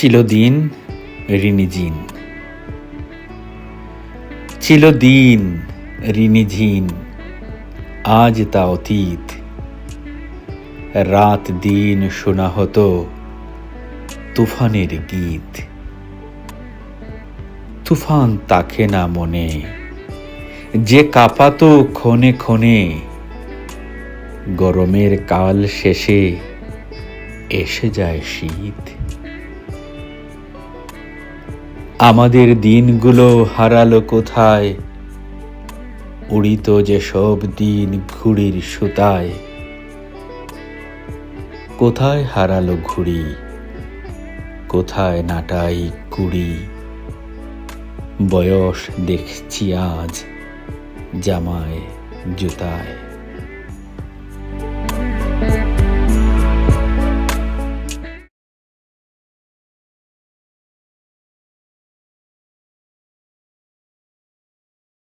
চিলদিন ঋণিজিন চিলদিন ঋণিঝিন আজ তা অতীত। রাত দিন শোনা হতো তুফানের গীত। তুফান তাকে না মনে, যে কাঁপাতো ক্ষণে ক্ষণে, গরমের কাল শেষে এসে যায় শীত। আমাদের দিনগুলো হারালো কোথায়? উড়িত যে সব দিন ঘুড়ির সুতায়। কোথায় হারালো ঘুড়ি? কোথায় নাটাই কুড়ি? বয়স দেখছি আজ জামায় জুতায়।